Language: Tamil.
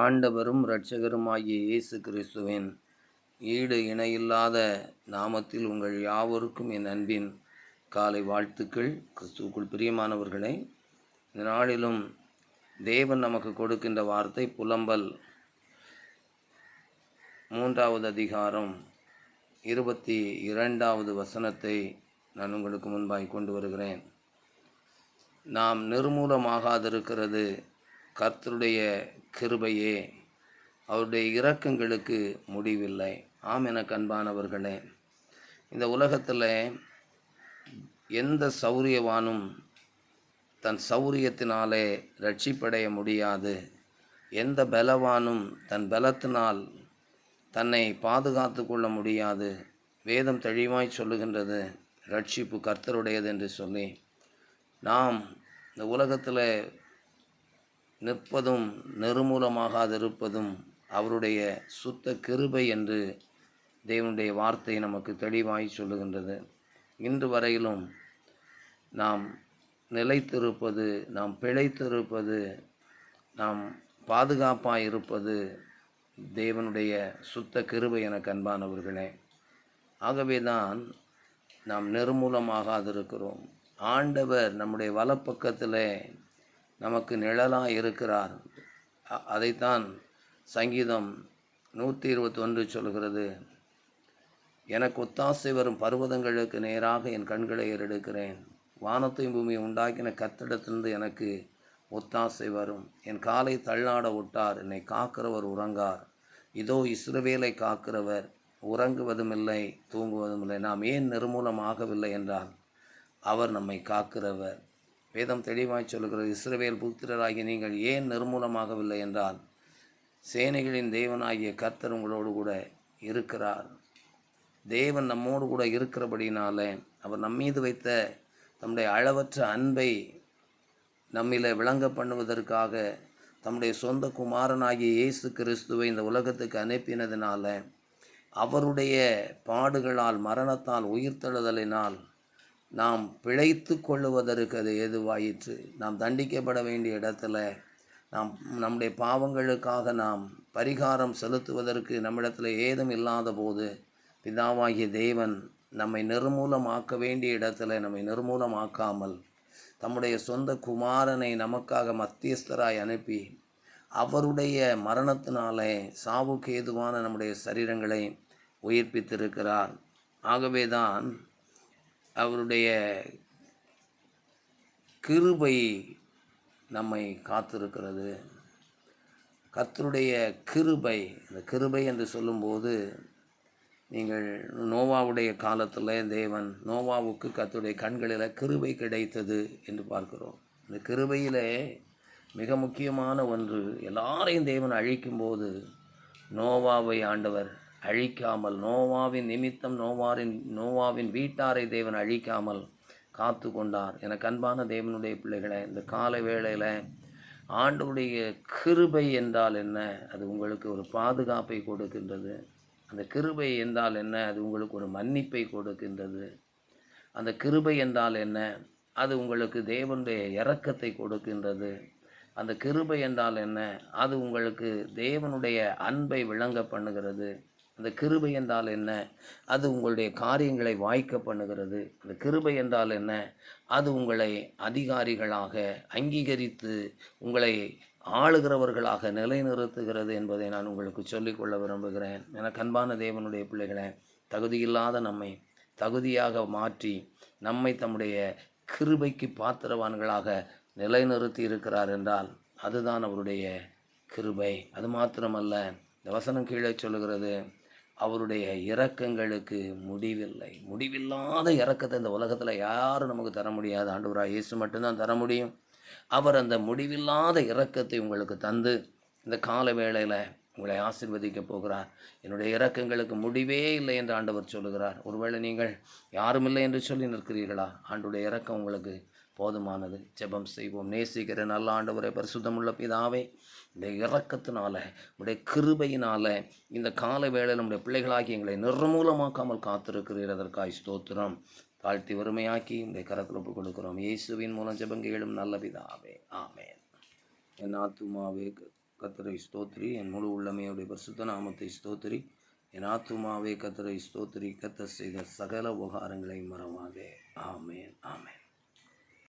ஆண்டவரும் இரட்சகருமாகிய இயேசு கிறிஸ்துவின் ஈடு இணையில்லாத நாமத்தில் உங்கள் யாவருக்கும் என் அன்பின் காலை வாழ்த்துக்கள். கிறிஸ்துவுக்குள் பிரியமானவர்களே இந்த நாளிலும் தேவன் நமக்கு கொடுக்கின்ற வார்த்தை புலம்பல் மூன்றாவது அதிகாரம் இருபத்தி இரண்டாவது வசனத்தை நான் உங்களுக்கு முன்பாய் கொண்டு வருகிறேன். நாம் நிர்மூலமாகாதிருக்கிறது கர்த்தருடைய கிருபையே அவருடைய இரக்கங்களுக்கு முடிவில்லை. ஆம் என கண்பானவர்களே இந்த உலகத்தில் எந்த சௌரியவானும் தன் சௌரியத்தினாலே ரட்சிப்படைய முடியாது. எந்த பலவானும் தன் பலத்தினால் தன்னை பாதுகாத்து கொள்ள முடியாது. வேதம் தெளிவாய் சொல்லுகின்றது ரட்சிப்பு கர்த்தருடையது என்று சொல்லி. நாம் இந்த உலகத்தில் நிற்பதும் நெருமூலமாகாதிருப்பதும் அவருடைய சுத்த கிருபை என்று தேவனுடைய வார்த்தை நமக்கு தெளிவாய் சொல்லுகின்றது. இன்று வரையிலும் நாம் நிலைத்திருப்பது நாம் பிழைத்திருப்பது நாம் பாதுகாப்பாக இருப்பது தேவனுடைய சுத்த கிருபை என கண்பானவர்களே. ஆகவே தான் நாம் நிர்மூலமாகாதிருக்கிறோம். ஆண்டவர் நம்முடைய வலப்பக்கத்தில் நமக்கு நிழலாக இருக்கிறார். அ- அதைத்தான் சங்கீதம் நூற்றி இருபத்தொன்று சொல்கிறது. எனக்கு ஒத்தாசை வரும் பர்வதங்களுக்கு நேராக என் கண்களை ஏறெடுக்கிறேன். வானத்தையும் பூமியை உண்டாக்கின கத்திடத்திலிருந்து எனக்கு ஒத்தாசை வரும். என் காலை தள்ளாட விட்டார் என்னை காக்கிறவர் உறங்கார். இதோ இஸ்ரவேலை காக்கிறவர் உறங்குவதும் இல்லை தூங்குவதும் இல்லை நாம் ஏன் நிர்மூலமாகவில்லை என்றால் அவர் நம்மை காக்கிறவர். வேதம் தெளிவாய் சொல்கிறது இஸ்ரவேல் புத்திரராகிய நீங்கள் ஏன் நிர்மூலமாகவில்லை என்றால் சேனைகளின் தேவனாகிய கர்த்தர் உங்களோடு கூட இருக்கிறார். தேவன் நம்மோடு கூட இருக்கிறபடினால அவர் நம்மீது வைத்த தம்முடைய அளவற்ற அன்பை நம்மில விளங்க பண்ணுவதற்காக தம்முடைய சொந்த குமாரனாகிய இயேசு கிறிஸ்துவை இந்த உலகத்துக்கு அனுப்பினதினால அவருடைய பாடுகளால் மரணத்தால் உயிர்த்தெழுதலினால் நாம் பிழைத்து கொள்ளுவதற்கு அது ஏதுவாயிற்று. நாம் தண்டிக்கப்பட வேண்டிய இடத்துல நாம் நம்முடைய பாவங்களுக்காக நாம் பரிகாரம் செலுத்துவதற்கு நம்மிடத்தில் ஏதும் இல்லாத போது பிதாவாகிய தேவன் நம்மை நிர்மூலமாக்க வேண்டிய இடத்துல நம்மை நிர்மூலமாக்காமல் தம்முடைய சொந்த குமாரனை நமக்காக மத்தியஸ்தராய் அனுப்பி அவருடைய மரணத்தினாலே சாவுக்கு ஏதுவான நம்முடைய சரீரங்களை உயிர்ப்பித்திருக்கிறார். ஆகவேதான் அவருடைய கிருபை நம்மை காத்திருக்கிறது. கர்த்தருடைய கிருபை இந்த கிருபை என்று சொல்லும்போது நீங்கள் நோவாவுடைய காலத்தில் தேவன் நோவாவுக்கு கத்துடைய கண்களில் கிருபை கிடைத்தது என்று பார்க்கிறோம். இந்த கிருபையில் மிக முக்கியமான ஒன்று எல்லாரையும் தேவன் அழிக்கும்போது நோவாவை ஆண்டவர் அழிக்காமல் நோவாவின் நிமித்தம் நோவாரின் நோவாவின் வீட்டாரை தேவன் அழிக்காமல் காத்து கொண்டார். எனக்கு அன்பான தேவனுடைய பிள்ளைகளை இந்த கால வேளையில் ஆண்டவருடைய கிருபை என்றால் என்ன? அது உங்களுக்கு ஒரு பாதுகாப்பை கொடுக்கின்றது. அந்த கிருபை என்றால் என்ன? அது உங்களுக்கு ஒரு மன்னிப்பை கொடுக்கின்றது. அந்த கிருபை என்றால் என்ன? அது உங்களுக்கு தேவனுடைய இறக்கத்தை கொடுக்கின்றது. அந்த கிருபை என்றால் என்ன? அது உங்களுக்கு தேவனுடைய அன்பை விளங்க பண்ணுகிறது. அந்த கிருபை என்றால் என்ன? அது உங்களுடைய காரியங்களை வாய்க்க பண்ணுகிறது. அந்த கிருபை என்றால் என்ன? அது உங்களை அதிகாரிகளாக அங்கீகரித்து உங்களை ஆளுகிறவர்களாக நிலைநிறுத்துகிறது என்பதை நான் உங்களுக்கு சொல்லிக்கொள்ள விரும்புகிறேன். என கண்பான தேவனுடைய பிள்ளைகளை தகுதியில்லாத நம்மை தகுதியாக மாற்றி நம்மை தம்முடைய கிருபைக்கு பாத்திரவான்களாக நிலைநிறுத்தி இருக்கிறார் என்றால் அதுதான் அவருடைய கிருபை. அது மாத்திரமல்ல இந்த வசனம் கீழே சொல்லுகிறது அவருடைய இரக்கங்களுக்கு முடிவில்லை. முடிவில்லாத இறக்கத்தை இந்த உலகத்தில் யாரும் நமக்கு தர முடியாது. ஆண்டவராக இயேசு மட்டும்தான் தர முடியும். அவர் அந்த முடிவில்லாத இறக்கத்தை உங்களுக்கு தந்து இந்த கால வேளையில் உங்களை ஆசிர்வதிக்க போகிறார். என்னுடைய இறக்கங்களுக்கு முடிவே இல்லை என்று ஆண்டவர் சொல்லுகிறார். ஒருவேளை நீங்கள் யாரும் இல்லை என்று சொல்லி நிற்கிறீர்களா? ஆண்டுடைய இறக்கம் உங்களுக்கு போதுமானது. ஜெபம் செய்வோம். நேசிக்கிற நல்ல ஆண்டவரை பரிசுத்தமுள்ள பிதாவே இந்த இறக்கத்தினால உடைய கிருபையினால இந்த கால வேளையில் நம்முடைய பிள்ளைகளாகி எங்களை நிர்மூலமாக்காமல் காத்திருக்கிறீர். அதற்காய் ஸ்தோத்திரம். தாழ்த்தி வறுமையாக்கி உடைய கரத்தில் ஒப்புக் கொடுக்கிறோம். இயேசுவின் மூலம் ஜெபங்க நல்ல பிதாவே. ஆமேன். என் ஆத்துமாவே கத்தரை ஸ்தோத்திரி. என் முழு உள்ளமையுடைய பரிசுத்த நாமத்தை ஸ்தோத்திரி. என் ஆத்துமாவே கத்தரை ஸ்தோத்ரி கத்த செய்த சகல உபகாரங்களை மறவாதே. ஆமேன். ஆமேன்.